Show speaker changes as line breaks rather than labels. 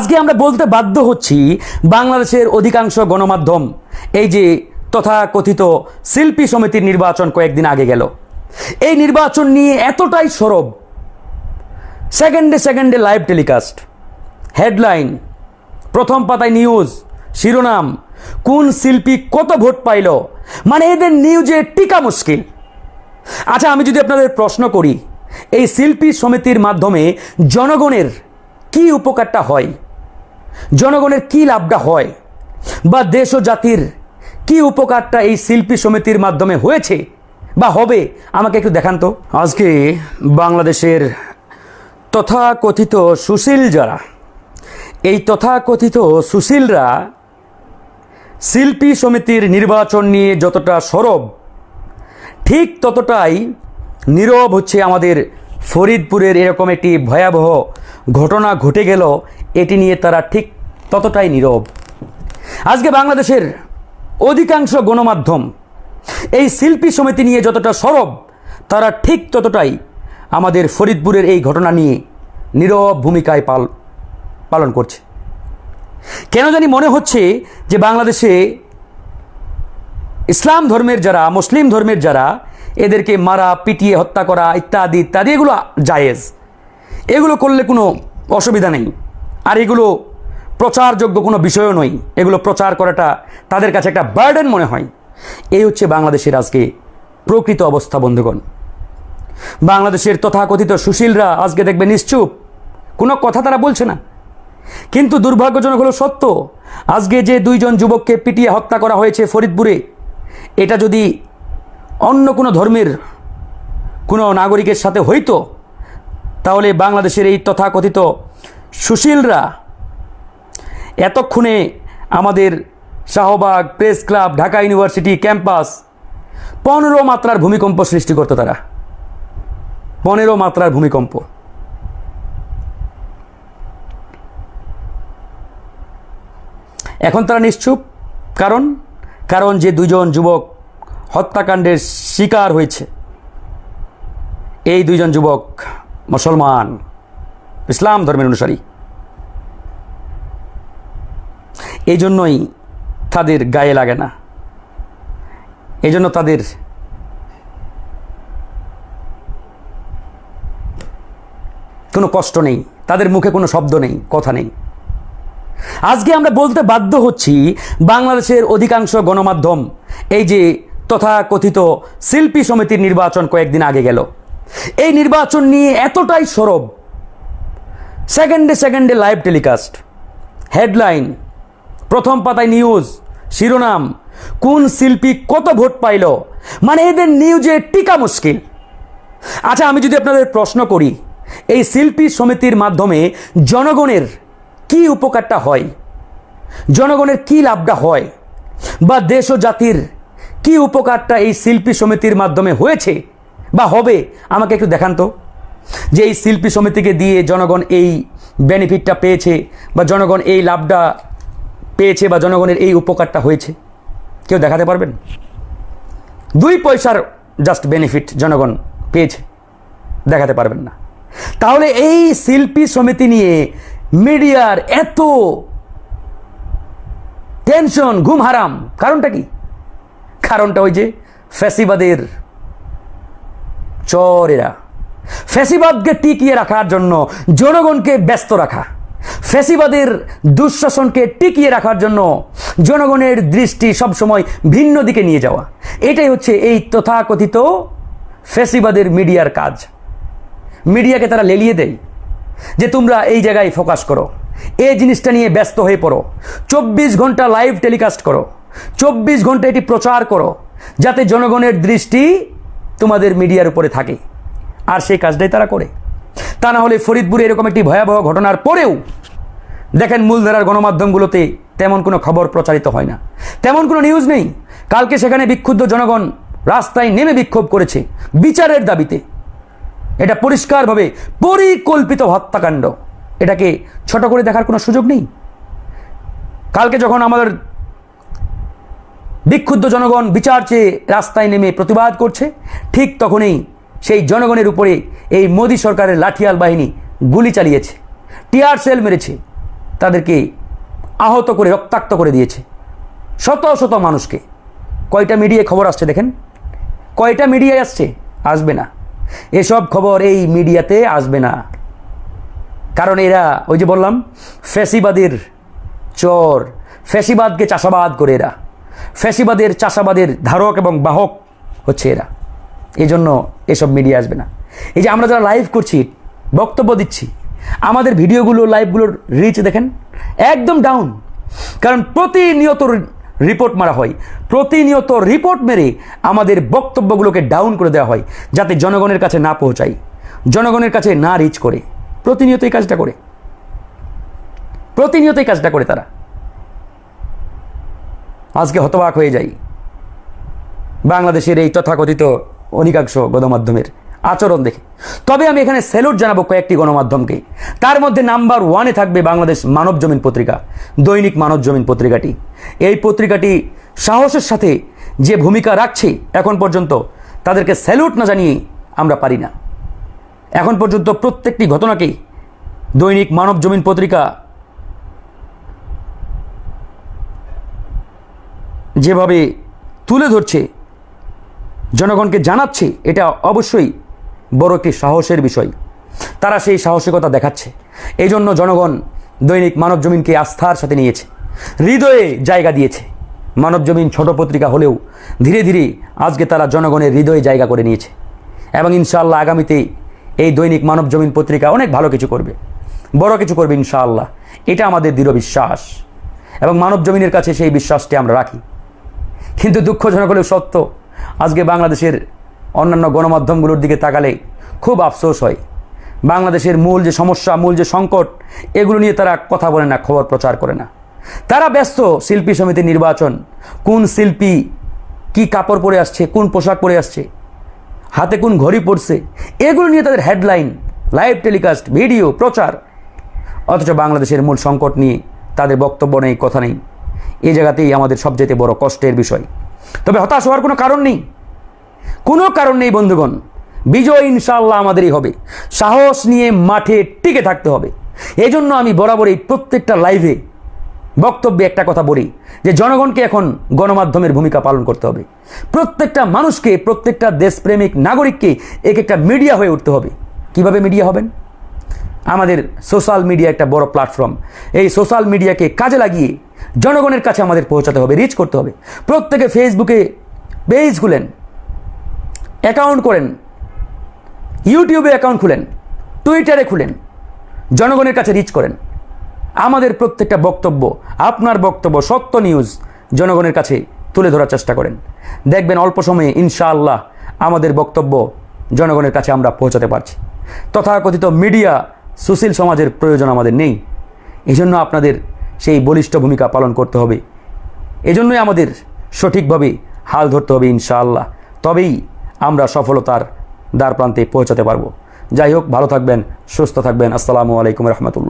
আজকে আমরা বলতে বাধ্য হচ্ছি বাংলাদেশের অধিকাংশ গণমাধ্যম, এই যে তথাকথিত শিল্পী সমিতির নির্বাচন কয়েকদিন আগে গেল। এই নির্বাচন নিয়ে এতটাই সরব। সেকেন্ডে সেকেন্ডে লাইভ টেলিকাস্ট, হেডলাইন, প্রথম পাতায় নিউজ, শিরোনাম, কোন শিল্পী কত ভোট পাইল? মানে এদের নিউজে টিকা মুশকিল। আচ্ছা আমি যদি আপনাদের প্রশ্ন করি, এই শিল্পী সমিতির মাধ্যমে জনগণের কি উপকারটা হয়? জনগণের কি লাভটা হয়? বা দেশ ও জাতির কি উপকারটা এই শিল্পী সমিতির মাধ্যমে হয়েছে? বা হবে? আমাকে একটু দেখান তো। আজকে বাংলাদেশের তথাকথিত সুশীল যারা, এই তথাকথিত সুশীলরা শিল্পী সমিতির নির্বাচন নিয়ে যতটা সরব, ঠিক ততটাই নীরব হচ্ছে আমাদের ফরিদপুরের এরকম একটি ভয়াবহ ঘটনা ঘটে গেল এটি নিয়ে তারা ঠিক ততটাই নীরব। আজকে বাংলাদেশের অধিকাংশ গণমাধ্যম এই শিল্পী সমিতি নিয়ে যতটা সরব, তারা ঠিক ততটাই আমাদের ফরিদপুরের এই ঘটনা নিয়ে নীরব ভূমিকায় পাল, পালন করছে। কেন জানি মনে হচ্ছে যে বাংলাদেশে ইসলাম ধর্মের যারা, মুসলিম ধর্মের যারা, এদেরকে মারা, পিটিয়ে, হত্যা করা ইত্যাদি ইত্যাদি এগুলো জায়েজ। এগুলো করলে কোনো অসুবিধা নেই। আর এগুলো প্রচারযোগ্য কোনো বিষয়ও নয়। এগুলো প্রচার করাটা তাদের কাছে একটা বার্ডেন মনে হয়। এই হচ্ছে বাংলাদেশের আজকে প্রকৃত অবস্থা, বন্ধুগণ। বাংলাদেশের তথাকথিত সুশীলরা আজকে দেখবে নিশ্চুপ। কোনো কথা তারা বলছে না। কিন্তু দুর্ভাগ্যজনক হলো সত্য। আজকে যে দুইজন যুবককে পিটিয়ে হত্যা করা হয়েছে ফরিদপুরে, এটা যদি অন্য কোনো ধর্মের কোনো নাগরিকের সাথে হইতো, তাহলে বাংলাদেশের এই তথাকথিত সুশীলরা এতক্ষণে আমাদের Shahbag press club, Dhaka university campus পনেরো মাত্রার ভূমিকম্প সৃষ্টি করতো তারা। পনেরো মাত্রার ভূমিকম্প। এখন তারা নিশ্চুপ। কারণ কারণ যে দুজন যুবক হত্যাকাণ্ডের শিকার হয়েছে, এই দুইজন যুবক মুসলমান। ইসলাম ধর্মের অনুসারী। এই জন্যই তাদের গায়ে লাগে না। এই জন্য তাদের কোনো কষ্ট নেই, তাদের মুখে কোনো শব্দ নেই, কথা নেই। আজকে আমরা বলতে বাধ্য হচ্ছি বাংলাদেশের অধিকাংশ গণমাধ্যম, এই যে তথাকথিত শিল্পী সমিতির নির্বাচন কয়েকদিন আগে গেল। এই নির্বাচন নিয়ে এতটাই সরব সেকেন্ডে সেকেন্ডে লাইভ টেলিকাস্ট হেডলাইন প্রথম পাতায় নিউজ শিরোনাম, কোন শিল্পী কত ভোট পাইল? মানে এদের নিউজে টিকা মুশকিল। আচ্ছা আমি যদি আপনাদের প্রশ্ন করি, এই শিল্পী সমিতির মাধ্যমে জনগণের কি উপকারটা হয়? জনগণের কি লাভটা হয়? বা দেশ ও জাতির কি উপকারটা এই শিল্পী সমিতির মাধ্যমে হয়েছে? বা হবে? আমাকে একটু দেখান তো। যে এই শিল্পী সমিতিকে দিয়ে জনগণ এই বেনিফিটটা পেয়েছে বা জনগণ এই লাভটা পেয়েছে বা জনগণের এই উপকারটা হয়েছে, কেউ দেখাতে পারবেন? দুই পয়সার জাস্ট বেনিফিট জনগণ পেয়েছে, দেখাতে পারবেন না। তাহলে এই শিল্পী সমিতি নিয়ে মিডিয়ার এত টেনশন ঘুম হারাম, কারণটা কি? কারণটা ওই যে ফ্যাসিবাদের চরেরা। ফ্যাসিবাদকে টিকিয়ে রাখার জন্য জনগণকে ব্যস্ত রাখা। ফ্যাসিবাদের দুঃশাসনকে টিকিয়ে রাখার জন্য জনগণের দৃষ্টি সবসময় ভিন্ন দিকে নিয়ে যাওয়া। এটাই হচ্ছে এই তথাকথিত ফ্যাসিবাদের মিডিয়ার কাজ। মিডিয়াকে তারা লেলিয়ে দেয় যে তোমরা এই জায়গায় ফোকাস করো, এই জিনিসটা নিয়ে ব্যস্ত হয়ে পড়ো, চব্বিশ ঘণ্টা লাইভ টেলিকাস্ট করো, চব্বিশ ঘণ্টা এটি প্রচার করো, যাতে জনগণের দৃষ্টি তোমাদের মিডিয়ার উপরে থাকে। আর সেই কাজটাই তারা করে। তা না হলে ফরিদপুরে এরকম একটি ভয়াবহ ঘটনার পরেও দেখেন মূলধারার গণমাধ্যমগুলোতে তেমন কোনো খবর প্রচারিত হয় না। তেমন কোনো নিউজ নেই। কালকে সেখানে বিক্ষুব্ধ জনগণ রাস্তায় নেমে বিক্ষোভ করেছে বিচারের দাবিতে। এটা পরিষ্কারভাবে পরিকল্পিত হত্যাকাণ্ড। এটাকে ছোট করে দেখার কোনো সুযোগ নেই। কালকে যখন আমাদের বিক্ষুব্ধ জনগণ বিচার চেয়ে রাস্তায় নেমে প্রতিবাদ করছে, ঠিক তখনই সেই জনগণের উপরে এই মোদী সরকারের লাঠিয়াল বাহিনী গুলি চালিয়েছে, টিয়ার সেল মেরেছে, তাদেরকে আহত করে, রক্তাক্ত করে দিয়েছে। শত শত মানুষকে। কয়টা মিডিয়ায় খবর আসছে দেখেন? কয়টা মিডিয়ায় আসছে? আসবে না। এসব খবর এই মিডিয়াতে আসবে না। কারণ এরা, ওই যে বললাম, ফ্যাসিবাদের চোর। ফ্যাসিবাদকে চাষাবাদ করে এরা। ফ্যাসিবাদের চাষাবাদের ধারক এবং বাহক হচ্ছে এরা। এই জন্য এসব মিডিয়া আসবে না। এই যে আমরা যারা লাইভ করছি, বক্তব্য দিচ্ছি, আমাদের ভিডিওগুলো লাইভগুলোর রিচ দেখেন, একদম ডাউন কারণ প্রতিনিয়ত রিপোর্ট মারা হয়, প্রতিনিয়ত রিপোর্ট মেরে আমাদের বক্তব্যগুলোকে ডাউন করে দেওয়া হয়, যাতে জনগণের কাছে না পৌঁছায়, জনগণের কাছে না রিচ করে, প্রতিনিয়ত এই কাজটা করে। প্রতিনিয়ত এই কাজটা করে তারা। আজকে হতবাক হয়ে যাই। বাংলাদেশের এই তথাকথিত অধিকাংশ গণমাধ্যমের আচরণ দেখে। তবে আমি এখানে স্যালুট জানাব কয়েকটি গণমাধ্যমকে। তার মধ্যে নাম্বার ওয়ানে থাকবে বাংলাদেশ মানব জমিন পত্রিকা, দৈনিক মানব জমিন পত্রিকাটি। এই পত্রিকাটি সাহসের সাথে যে ভূমিকা রাখছে, এখন পর্যন্ত তাদেরকে স্যালুট না জানিয়ে আমরা পারি না। এখন পর্যন্ত প্রত্যেকটি ঘটনাকেই দৈনিক মানব জমিন পত্রিকা যেভাবে তুলে ধরছে জনগণকে জানাচ্ছে, এটা অবশ্যই বড় একটি সাহসের বিষয়। তারা সেই সাহসিকতা দেখাচ্ছে। এই জন্য জনগণ দৈনিক মানব জমিনকে আস্থার সাথে নিয়েছে। হৃদয়ে জায়গা দিয়েছে। মানব জমিন ছোট পত্রিকা হলেও ধীরে ধীরে আজকে তারা জনগণের হৃদয়ে জায়গা করে নিয়েছে। এবং ইনশাআল্লাহ আগামীতে এই দৈনিক মানব জমিন পত্রিকা অনেক ভালো কিছু করবে। বড় কিছু করবে ইনশাআল্লাহ। এটা আমাদের দৃঢ় বিশ্বাস। এবং মানব জমিনের কাছে সেই বিশ্বাসটি আমরা রাখি। কিন্তু দুঃখজনক হলেও সত্য আজকে বাংলাদেশের অন্যান্য গণমাধ্যমগুলোর দিকে তাকালে খুব আফসোস হয়। বাংলাদেশের মূল যে সমস্যা, মূল যে সংকট, এগুলো নিয়ে তারা কথা বলে না, খবর প্রচার করে না। তারা ব্যস্ত শিল্পী সমিতির নির্বাচন, কোন শিল্পী কি কাপড় পরে আসছে, কোন পোশাক পরে আসছে, হাতে কোন ঘড়ি পড়ছে এগুলো নিয়ে তাদের হেডলাইন লাইভ টেলিকাস্ট ভিডিও প্রচার। অথচ বাংলাদেশের মূল সংকট নিয়ে তাদের বক্তব্য নেই, কথা নেই। এই জায়গাতেই আমাদের সবচেয়ে বড় কষ্টের বিষয়। তবে হতাশ হওয়ার কোনো কারণ নেই। কোনো কারণ নেই, বন্ধুগণ। বিজয় ইনশাল্লাহ আমাদেরই হবে। সাহস নিয়ে মাঠে টিকে থাকতে হবে। এই জন্য আমি বরাবরই প্রত্যেকটা লাইভে বক্তব্যে একটা কথা বলি, যে জনগণকে এখন গণমাধ্যমের ভূমিকা পালন করতে হবে। প্রত্যেকটা মানুষকে, প্রত্যেকটা দেশপ্রেমিক নাগরিককে এক একটা মিডিয়া হয়ে উঠতে হবে। কীভাবে মিডিয়া হবেন? আমাদের সোশ্যাল মিডিয়া একটা বড় প্ল্যাটফর্ম। এই সোশ্যাল মিডিয়াকে কাজে লাগিয়ে জনগণের কাছে আমাদের পৌঁছাতে হবে রিচ করতে হবে। প্রত্যেকে ফেসবুকে পেজ খুলেন অ্যাকাউন্ট করেন ইউটিউবে অ্যাকাউন্ট খুলেন টুইটারে খুলেন, জনগণের কাছে রিচ করেন। আমাদের প্রত্যেকটা বক্তব্য, আপনার বক্তব্য, সত্য নিউজ জনগণের কাছে তুলে ধরার চেষ্টা করেন। দেখবেন অল্প সময়ে ইনশাআল্লাহ আমাদের বক্তব্য জনগণের কাছে আমরা পৌঁছাতে পারছি। তথাকথিত মিডিয়া সুশীল সমাজের প্রয়োজন আমাদের নেই। এজন্য আপনাদের সেই বলিষ্ঠ ভূমিকা পালন করতে হবে। এজন্যই আমাদের সঠিকভাবে হাল ধরতে হবে ইনশাআল্লাহ। তবেই আমরা সফলতার দ্বার প্রান্তে পৌঁছাতে পারব। যাই হোক, ভালো থাকবেন, সুস্থ থাকবেন। আসসালামু আলাইকুম রহমতুল্লাহ।